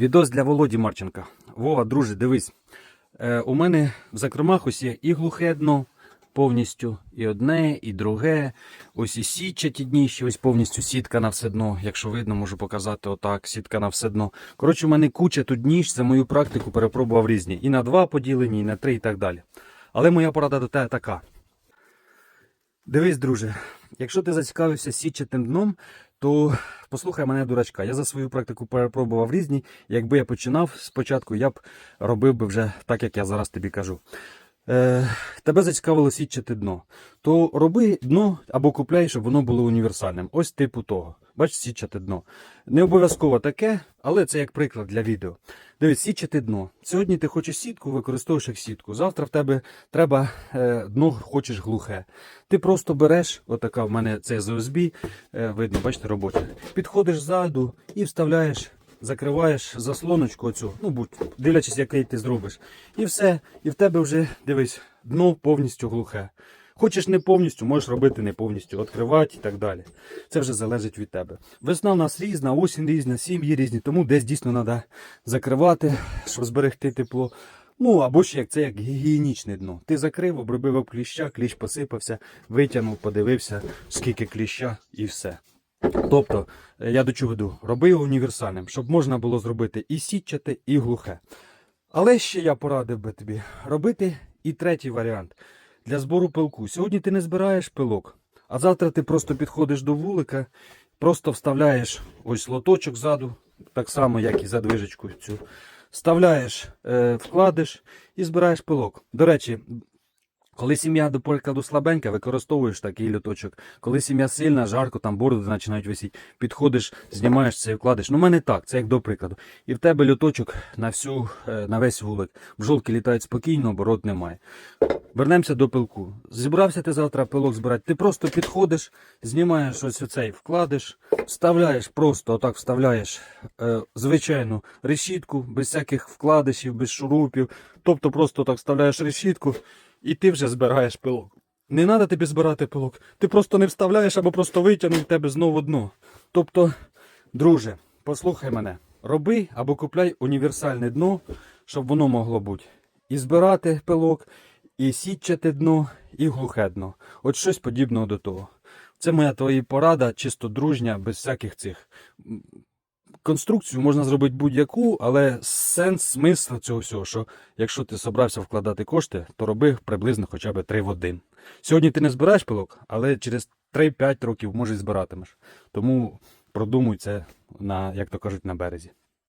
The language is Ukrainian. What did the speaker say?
Відос для Володі Марченка. Вова, друже, дивись. Е, у мене в закромах ось є і глухе дно повністю, і одне, і друге. Ось і сітчаті дніщі, ось повністю сітка на все дно. Якщо видно, можу показати отак, сітка на все дно. Коротше, у мене куча тут дніщ, за мою практику перепробував різні. І на два поділені, і на три, і так далі. Але моя порада до тебе така. Дивись, друже, якщо ти зацікавився сітчатим дном, то послухай мене дурачка. Я за свою практику перепробував різні. Якби я починав спочатку, я б робив би вже так, як я зараз тобі кажу. Е, тебе зацікавило сітчате дно, то роби дно або купляй, щоб воно було універсальним. Ось типу того. Бачиш, сітчате дно. Не обов'язково таке, але це як приклад для відео. Дивись, сітчате дно. Сьогодні ти хочеш сітку, використовуєш як сітку. Завтра в тебе треба е, дно, хочеш глухе. Ти просто береш, отака в мене це з е, видно, бачите, робоче. Підходиш ззаду і вставляєш, закриваєш заслоночку оцю, ну будь, дивлячись, який ти зробиш. І все. І в тебе вже, дивись, дно повністю глухе. Хочеш не повністю, можеш робити не повністю, відкривати і так далі. Це вже залежить від тебе. Весна в нас різна, осінь різна, сім'ї різні, тому десь дійсно треба закривати, щоб зберегти тепло. Ну або ще як це як гігієнічне дно. Ти закрив, обробив кліща, кліщ посипався, витягнув, подивився, скільки кліща і все. Тобто, е, я до чого веду, роби його універсальним, щоб можна було зробити і сітчате, і глухе. Але ще я порадив би тобі робити і третій варіант для збору пилку. Сьогодні ти не збираєш пилок, а завтра ти просто підходиш до вулика, просто вставляєш ось лоточок ззаду, так само, як і задвижечку цю. Вставляєш, е, вкладиш і збираєш пилок. До речі, коли сім'я, до прикладу, слабенька, використовуєш такий люточок. Коли сім'я сильна, жарко, там бороди починають висіти, підходиш, знімаєш це і вкладеш. Ну, в мене так, це як до прикладу. І в тебе люточок на всю, е, на весь вулик. Бджолки літають спокійно, бород немає. Вернемося до пилку. Зібрався ти завтра пилок збирати. Ти просто підходиш, знімаєш ось оцей, вкладиш, вставляєш, просто отак вставляєш е, звичайну решітку, без всяких вкладишів, без шурупів. Тобто просто так вставляєш решітку і ти вже збираєш пилок. Не треба тобі збирати пилок. Ти просто не вставляєш або просто витягнув тебе знову дно. Тобто, друже, послухай мене, роби або купляй універсальне дно, щоб воно могло бути. І збирати пилок, і сітчате дно, і глухе дно. От щось подібного до того. Це моя твоя порада, чисто дружня, без всяких цих. Конструкцію можна зробити будь-яку, але сенс, смисл цього всього, що якщо ти собрався вкладати кошти, то роби приблизно хоча б 3 в 1. Сьогодні ти не збираєш пилок, але через 3-5 років може збиратимеш. Тому продумуй це на, як то кажуть, на березі.